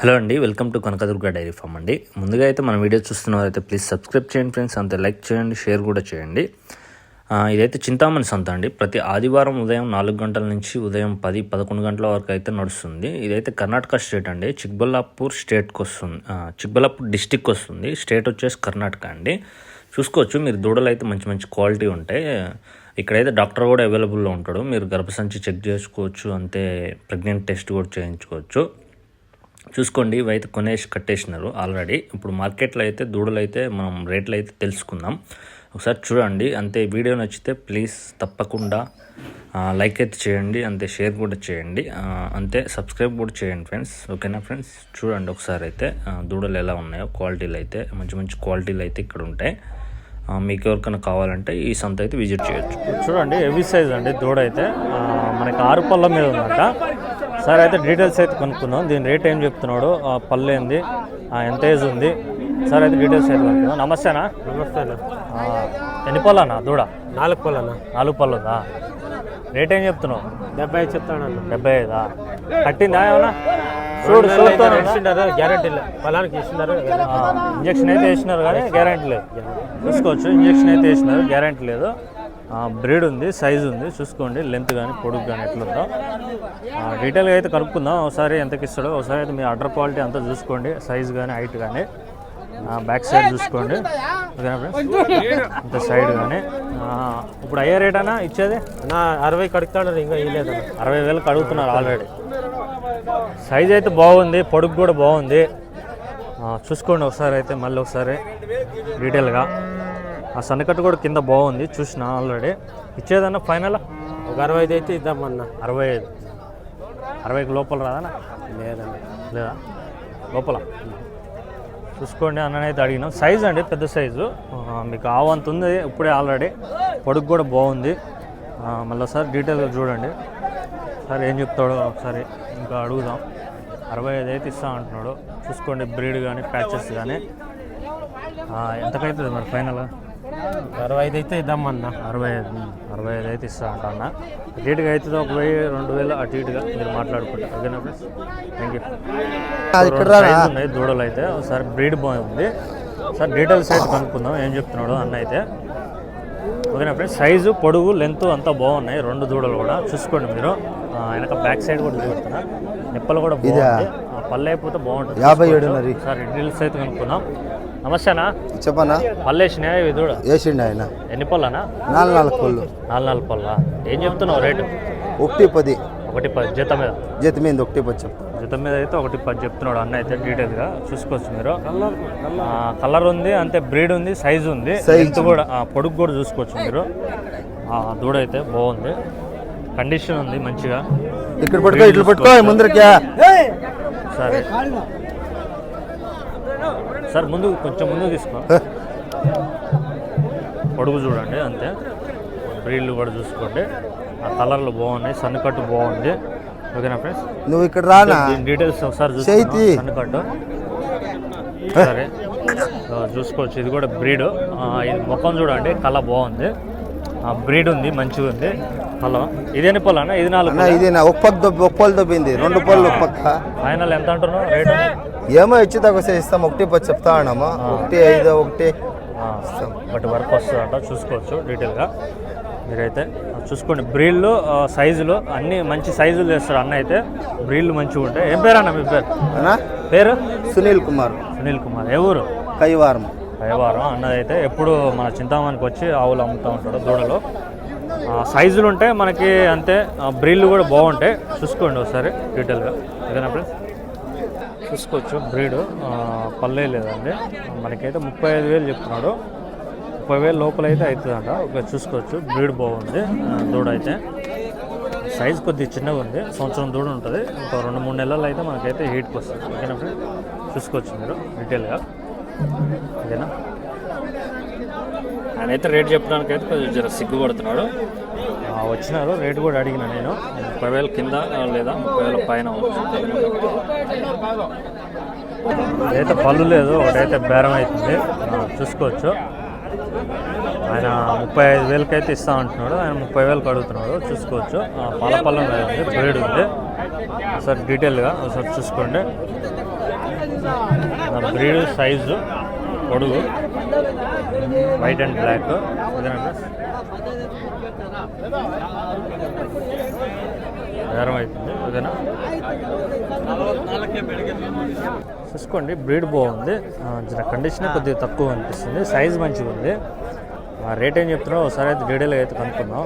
Hello అండి welcome to Kanakadurga dairy farm అండి. ముందుగా అయితే మన వీడియో చూస్తున్నవారైతే ప్లీజ్ సబ్స్క్రైబ్ చేయండి ఫ్రెండ్స్ అంతే లైక్ చేయండి షేర్ కూడా చేయండి. ఇదైతే చింతామణి సంత అండి. ప్రతి ఆదివారం ఉదయం నాలుగు గంటల నుంచి ఉదయం పది పదకొండు గంటల వరకు అయితే నడుస్తుంది. ఇదైతే కర్ణాటక స్టేట్ అండి. చిక్బల్లాపూర్ స్టేట్కి వస్తుంది. చిక్బల్లాపూర్ డిస్టిక్ వస్తుంది. స్టేట్ వచ్చేసి కర్ణాటక అండి. చూసుకోవచ్చు మీరు దూడలు అయితే మంచి మంచి క్వాలిటీ ఉంటాయి. ఇక్కడైతే డాక్టర్ కూడా అవైలబుల్లో ఉంటాడు. మీరు గర్భసంచి చెక్ చేసుకోవచ్చు అంతే ప్రెగ్నెంట్ టెస్ట్ కూడా చేయించుకోవచ్చు. చూసుకోండి ఇవైతే కొనేసి కట్టేసినారు ఆల్రెడీ. ఇప్పుడు మార్కెట్లో అయితే దూడలు అయితే మనం రేట్లు అయితే తెలుసుకుందాం. ఒకసారి చూడండి అంతే వీడియో నచ్చితే ప్లీజ్ తప్పకుండా లైక్ అయితే చేయండి అంతే షేర్ కూడా చేయండి అంతే సబ్స్క్రైబ్ కూడా చేయండి ఫ్రెండ్స్. ఓకేనా ఫ్రెండ్స్? చూడండి ఒకసారి అయితే దూడలు ఎలా ఉన్నాయో క్వాలిటీలు అయితే మంచి మంచి క్వాలిటీలు అయితే ఇక్కడ ఉంటాయి. మీకు ఎవరికైనా కావాలంటే ఈ సంత అయితే విజిట్ చేయొచ్చు. చూడండి హెవీ సైజ్ అండి దూడ అయితే. మనకి ఆరు పళ్ళ మీద ఉందంట. సరే అయితే డీటెయిల్స్ అయితే కనుక్కుందాం దీని రేట్ ఏం చెప్తున్నాడు ఆ, పళ్ళు ఏంది ఆ, ఎంత ఏజ్ ఉంది. సరే అయితే డీటెయిల్స్ అయితే కనుక్కుందాం. నమస్తేనా నమస్తే ఎన్ని పళ్ళు అన్న దూడ? నాలుగు పళ్ళు అన్న నాలుగు పళ్ళు ఉందా? రేట్ ఏం చెప్తున్నావు? డెబ్బై చెప్తానన్న డెబ్బై ఐదా? కట్టిందా ఏమన్నా? చూడు చూడుతో గ్యారంటీ పొలానికి ఇచ్చినారు ఇంజక్షన్ అయితే వేసినారు కానీ గ్యారంటీ లేదు. చూసుకోవచ్చు ఇంజక్షన్ అయితే వేసినారు గ్యారంటీ లేదు. బ్రీడ్ ఉంది సైజ్ ఉంది. చూసుకోండి లెంత్ కానీ పొడుగు కానీ ఎట్లుందో. డీటెయిల్గా అయితే కనుక్కుందాం. ఒకసారి ఎంతకి ఇస్తాడో ఒకసారి అయితే మీ అడ్డర్ క్వాలిటీ అంతా చూసుకోండి సైజ్ కానీ హైట్ కానీ బ్యాక్ సైడ్ చూసుకోండి. ఓకేనా ఫ్రెండ్స్ ఇంత సైడ్ కానీ ఇప్పుడు అయ్యే రేట్ అన్నా ఇచ్చేది? నా అరవై కడుగుతాడు ఇంకా ఇవ్వలేదన్న అరవై వేలకు అడుగుతున్నారు ఆల్రెడీ సైజ్ అయితే బాగుంది పొడుగు కూడా బాగుంది. చూసుకోండి ఒకసారి అయితే మళ్ళీ ఒకసారి డీటెయిల్గా ఆ సన్నకట్టు కూడా కింద బాగుంది చూసిన ఆల్రెడీ. ఇచ్చేదన్నా ఫైనల్? ఒక అరవై ఐదు అయితే ఇద్దామన్న. అరవై ఐదు అరవైకి లోపల రాదన్నా? లేదన్న. లేదా? లోపల? చూసుకోండి అన్ననైతే అడిగినాం. సైజ్ అండి పెద్ద సైజు. మీకు ఆవంత ఉంది ఇప్పుడే ఆల్రెడీ. పొడుగు కూడా బాగుంది. మళ్ళీ ఒకసారి డీటెయిల్గా చూడండి. సరే ఏం చెప్తాడో ఒకసారి ఇంకా అడుగుదాం. అరవై ఐదు అయితే ఇస్తా అంటున్నాడు. చూసుకోండి బ్రీడ్ కానీ ప్యాచెస్ కానీ. ఎంతకైతుంది మరి ఫైనల్? అరవై ఐదు అయితే ఇద్దామన్న. అరవై ఐదు అరవై ఐదు అయితే ఇస్తా అంట అన్న. రేటుగా అవుతుంది ఒక వెయ్యి రెండు వేలు అటు ఇటుగా మీరు మాట్లాడుకుంటారు ఓకేనా ఫ్రెండ్స్? థ్యాంక్ యూ ఉన్నాయి దూడలు అయితే. ఒకసారి బ్రీడ్ బాగుంది సార్ డీటెయిల్స్ అయితే కనుక్కుందాం ఏం చెప్తున్నాడు అన్న అయితే. ఓకేనా ఫ్రెండ్స్? సైజు పొడుగు లెంత్ అంతా బాగున్నాయి. రెండు దూడలు కూడా. చూసుకోండి మీరు. వెనక బ్యాక్ సైడ్ కూడా చూపెడుతున్నా నిప్పలు కూడా బాగుంది. పళ్ళు అయిపోతే బాగుంటుంది. యాభై ఏడున్నర సార్ డీటెయిల్స్ అయితే కనుక్కుందాం. నమస్తేనా? చెప్పనా? వేసినాయా ఇవి దూడ? వేసిండు ఆయన. ఎన్ని పళ్ళనా? నాలుగు నాలుగు పళ్ళు. నాలుగు నాలుగు పళ్ళ? ఏం చెప్తున్నావు రేటు? ఒకటి పది. ఒకటి పది. జీతం మీద? జత మీద ఒకటి పది చెప్తా. జీతం మీద అయితే ఒకటి పది చెప్తున్నాడు అన్న అయితే డీటెయిల్గా చూసుకోవచ్చు మీరు. కలర్ ఉంది అంతే బ్రీడ్ ఉంది సైజ్ ఉంది. లెంత్ కూడా పొడుగు కూడా చూసుకోవచ్చు మీరు. ఆ, దూడ అయితే బాగుంది. కండిషన్ ఉంది మంచిగా. ఇక్కడ పట్టుకో ఇట్లా పట్టుకో ముందరకి సరే. సార్ ముందు కొంచెం ముందు తీసుకో. పొడుగు చూడండి అంతే. బ్రీడ్లు కూడా చూసుకోండి. ఆ కలర్లు బాగున్నాయి సన్నకట్టు బాగుంది. ఓకేనా ఫ్రెండ్స్? నువ్వు ఇక్కడ రానా? డీటెయిల్స్ ఒకసారి చేతి. చూసుకుందాం సన్నకట్టు సరే. చూసుకోవచ్చు. ఇది కూడా బ్రీడ్. ఇది ముఖం చూడండి కళ బాగుంది. బ్రీడ్ ఉంది మంచిగా ఉంది. హలో ఇదేని పొల అన్న ఇది నాలుగు అన్న ఇది నా ఒక పక్క దొబ్బి పళ్ళు దొబ్బింది. రెండు పళ్ళు ఒక పక్క. ఫైనల్ ఎంత అంటున్నావు? రేటు? ఏమో ఇచ్చి తక్కువ ఇస్తాం. ఒకటి పది చెప్తా ఉన్నాము ఒకటి ఐదు ఒకటి బట్ వర్క్ వస్తుందంట చూసుకోవచ్చు డీటెయిల్గా. మీరైతే చూసుకోండి. బ్రీళ్ళు సైజులు అన్ని మంచి సైజులు చేస్తారు అన్న అయితే బ్రీళ్ళు మంచిగా ఉంటాయి. ఏం పేరు అన్న మీ పేరు? అన్నా? పేరు? సునీల్ కుమార్. సునీల్ కుమార్. ఏ ఊరు? కైవారం. వ్యవహారం అన్నదైతే ఎప్పుడు మన చింతామణికి వచ్చి ఆవులు అమ్ముతూ ఉంటాడు దూడలు. సైజులు ఉంటాయి మనకి అంతే బ్రీడ్లు కూడా బాగుంటాయి. చూసుకోండి ఒకసారి డీటెయిల్గా. ఏదైనా ఫ్రెండ్స్ చూసుకోవచ్చు బ్రీడ్. పల్లె లేదండి. మనకైతే ముప్పై ఐదు వేలు చెప్తున్నాడు. ముప్పై వేలు లోపల అయితే అవుతుందంట. ఒక చూసుకోవచ్చు. బ్రీడ్ బాగుంది. దూడ అయితే సైజ్ కొద్దిగా చిన్నగా ఉంది. సంవత్సరం దూడ ఉంటుంది. ఒక రెండు మూడు నెలలు అయితే మనకైతే హీట్కి వస్తుంది. ఓకేనా ఫ్రెండ్ చూసుకోవచ్చు మీరు డీటెయిల్గా. ఓకేనా? ఆయన అయితే రేట్ చెప్పడానికి అయితే కొంచెం జర సిగ్గుపడుతున్నాడు. వచ్చినారు రేటు కూడా అడిగిన నేను. ముప్పై వేల కింద లేదా ముప్పై వేల పైన అయితే పళ్ళు లేదు ఒకటైతే బేరం అవుతుంది. చూసుకోవచ్చు. ఆయన ముప్పై ఐదు వేలకి అయితే ఇస్తా అంటున్నాడు. ఆయన ముప్పై వేలకు అడుగుతున్నాడు. చూసుకోవచ్చు. పాల పళ్ళం ఉంది బ్రీడ్ ఉంది. ఒకసారి డీటెయిల్గా ఒకసారి చూసుకోండి. బ్రీడ్ సైజు పొడుగు వైట్ అండ్ బ్లాక్. ఇదేనా అవుతుంది ఓకేనా? చూసుకోండి బ్రీడ్ బాగుంది. కండిషన్ కొద్దిగా తక్కువ అనిపిస్తుంది సైజ్ మంచిగా ఉంది. రేట్ ఏం చెప్తున్నావు? ఒకసారి అయితే డీటెయిల్గా అయితే కనుక్కుందాం.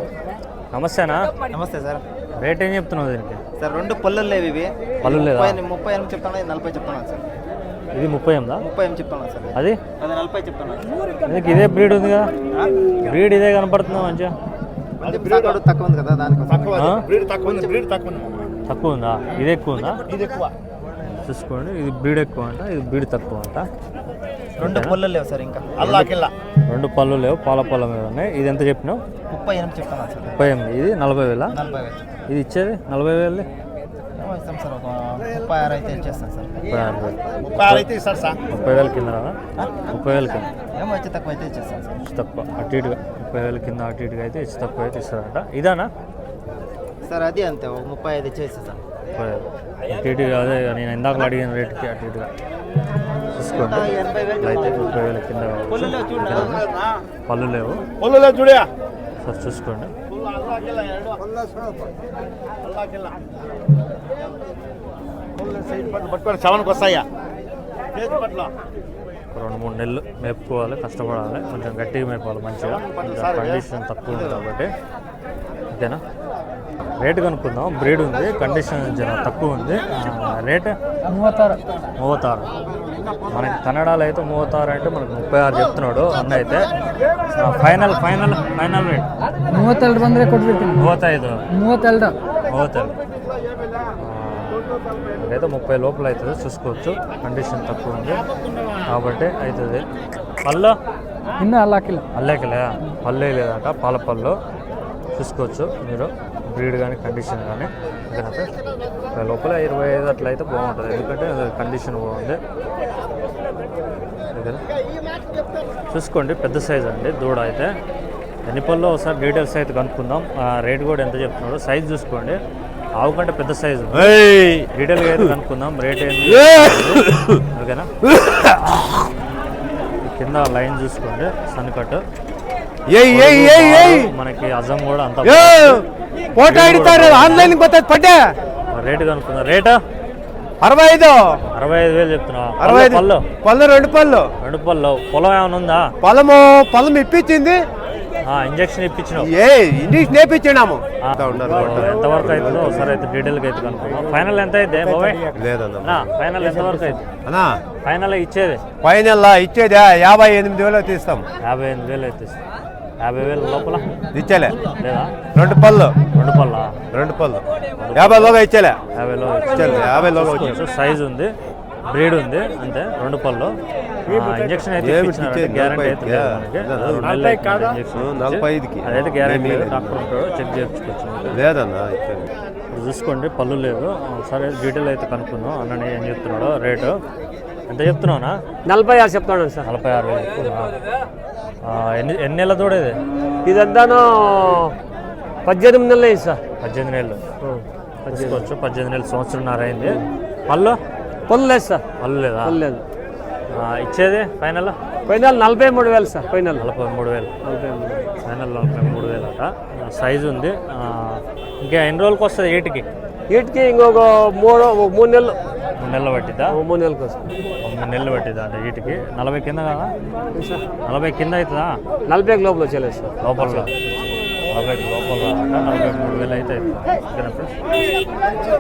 నమస్తేనా? నమస్తే సార్. రేట్ ఏం చెప్తున్నావు దీనికి? సార్ రెండు పళ్ళలు లేవు ఇవి. పళ్ళు లేదా? ముప్పై ఎనిమిది చెప్తాను నలభై చెప్తున్నాను సార్. ఇది ముప్పై ఎనిమిదా? ముప్పై ఎనిమిది చెప్తున్నాను సార్. అది? అది నలభై చెప్తున్నాను ఎందుకు ఇదే బ్రీడ్ ఉంది కదా బ్రీడ్ ఇదే కనపడుతుందా మంచిగా? తక్కువ ఉంది కదా దానికి ఆ? బ్రీడ్ తక్కువ ఉంది బ్రీడ్ తక్కువ ఉంది. తక్కువ ఉందా? ఇది ఎక్కువ ఉందా? ఇది ఎక్కువ. చూసుకోండి ఇది బ్రీడ్ ఎక్కువ అంట ఇది బ్రీడ్ తక్కువ అంట. రెండు పళ్ళలు లేవు సార్ ఇంకా. అల్లాకిల్లా రెండు పళ్ళు లేవు పాల పళ్ళ మీద ఉన్నాయి. ఇది ఎంత చెప్పినావు? ముప్పై ఎనిమిది చెప్తున్నాను సార్. ముప్పై ఎనిమిది ఇది నలభై వేల? నలభై వేలు. ఇది ఇచ్చేది నలభై వేలు ఇస్తాం సార్. ఒక ముప్పై ఆరు అయితే ఇచ్చేస్తాను సార్. ముప్పై ఆరు వేలు. ముప్పై ఆరు అయితే సార్. ముప్పై వేల కింద ముప్పై వేల కింద. ఏమో వచ్చి తక్కువ అయితే ఇచ్చేస్తాను సార్. తక్కువ. అటు ఇటుగా. ముప్పై వేల కింద అటు ఇటుగా అయితే హెచ్చు తక్కువ అయితే ఇస్తారంట. ఇదానా? సార్ అది అంతే. ఒక ముప్పై ఐదు వేలు. అటు ఇటుగా అదే నేను ఇందాక అడిగిన రేటుకి అటు ఇటుగా. చూసుకోండి. అయితే ముప్పై వేల కింద? పళ్ళు లేవు. పళ్ళులో చూడే సార్ చూసుకోండి. పట్టుకొని సెవెన్కి వస్తాయా కేజీ పట్ల ఒక రెండు మూడు నెలలు మేపుకోవాలి కష్టపడాలి కొంచెం గట్టిగా మేపాలి మంచిగా కొంచెం కండిషన్ తక్కువ ఉంది కాబట్టి ఓకేనా రేట్ కనుక్కుందాం బ్రీడ్ ఉంది కండిషన్ జర తక్కువ ఉంది ఆ, రేట్ ಮೂವತ್ತಾರು మూవతారు మనకి కన్నడలో అయితే మూవతారు అంటే మనకు ముప్పై ఆరు చెప్తున్నాడు అన్న అయితే ఆ, ఫైనల్ ఫైనల్ ఫైనల్ రేట్ ಮೂವತ್ತೆರಡು ಬಂದರೆ ಕೊಟ್ಬಿಡ್ತೀನಿ మూవతైదు ಮೂವತ್ತೆರಡು మూవతారు అయితే ముప్పై లోపల అవుతుంది చూసుకోవచ్చు. కండిషన్ తక్కువ ఉంది. కాబట్టి అవుతుంది. పళ్ళు? ఇన్న అల్లాకిల పళ్ళే పల్లె పాల పళ్ళు. చూసుకోవచ్చు మీరు. బ్రీడ్ కానీ కండిషన్ కానీ ఎందుకంటే లోపల ఇరవై ఐదు అట్లా అయితే బాగుంటుంది. ఎందుకంటే కండిషన్ బాగుంది. చూసుకోండి పెద్ద సైజ్ అండి. దూడ అయితే. ఎన్ని పళ్ళు ఒకసారి డీటెయిల్స్ అయితే కనుక్కుందాం. రేట్ కూడా ఎంత చెప్తున్నాడు. సైజ్ చూసుకోండి. ఆవు కంటే పెద్ద సైజు. డీటెయిల్గా అయితే కనుక్కుందాం. రేట్ ఏంటి? ఓకేనా? కింద లైన్ చూసుకోండి. సన్ కట్ మనకి అజం కూడా అంత ఫోటో ఆడితారు ఆన్లైన్ రేట్ కనుక్కుందా. రేటా అరవై ఐదు అరవై ఐదు వేలు చెప్తున్నా. అరవై ఐదు పళ్ళు. పళ్ళు రెండు పళ్ళు. రెండు పళ్ళు. పొలం ఏమైనా ఉందా? పొలము పొలం ఇప్పించింది. ఇంజక్షన్ ఇప్పించినావు. ఏ ఇంగ్లీష్ నేర్పించినాము. ఆ, ఎంతవరకు అవుతుందో ఒకసారి అయితే డీటెయిల్గా అయితే కనుక్కుందాం. ఫైనల్ ఎంత అయితే బాబాయ్? లేదన్నా. ఫైనల్ ఎంతవరకు అయితే? అన్నా. ఫైనల్ ఇచ్చేది. ఫైనల్ ఇచ్చేదా యాభై ఎనిమిది వేలు తీస్తాం యాభై ఎనిమిది వేలు అయితే ఇస్తా. యాభై వేలు లోపల? ఇచ్చేలే. లేదా? రెండు పళ్ళు. రెండు పళ్ళ? రెండు పళ్ళు. యాభై లోగా ఇచ్చేలే. యాభైలో ఇచ్చేలే. యాభై లోగా కొంచెం సైజ్ ఉంది బ్రీడ్ ఉంది అంతే రెండు పళ్ళు. ఇంజక్షన్ అయితే? గ్యారంటీ అయితే. నలభై ఐదుకి. అదైతే గ్యారంటీ. డాక్టర్ ఉంటాడు చెక్ చేయించుకోవచ్చు లేదన్నా చూసుకోండి పళ్ళు లేదు సరే డీటెయిల్ అయితే కనుక్కుందాం. అన్నని ఏం చెప్తున్నాడో రేటు. ఎంత చెప్తున్నావునా? నలభై ఆరు చెప్తాను సార్. నలభై ఆరు ఎన్ని ఎన్ని నెలల దూడేది ఇదంతాను పద్దెనిమిది నెలలు అయింది సార్. పద్దెనిమిది నెలలు. తీసుకోవచ్చు పద్దెనిమిది నెలలు సంవత్సరంన్నర అయింది పళ్ళు? పళ్ళు లేదు సార్. పళ్ళు లేదా? పళ్ళు లేదు. ఇచ్చేది ఫైనల్? ఫైనల్ నలభై మూడు వేలు సార్ ఫైనల్. నలభై మూడు వేలు. నలభై మూడు ఫైనల్ నలభై మూడు వేలు అట. సైజు ఉంది. ఇంకా ఎన్ని రోజులకి వస్తుంది ఏటికి వీటికి ఇంకొక మూడు మూడు నెలలు. మూడు నెలలు పట్టిద్దా? మూడు నెలలకు వస్తుంది. ఒక మూడు నెలలు పట్టిద్దా అంటే వీటికి? నలభై కింద కదా? నలభై కింద అవుతుందా? నలభై లోపల వచ్చేలేదు సార్ లోపల నలభై లోపల నలభై మూడు వేలు అయితే అవుతుంది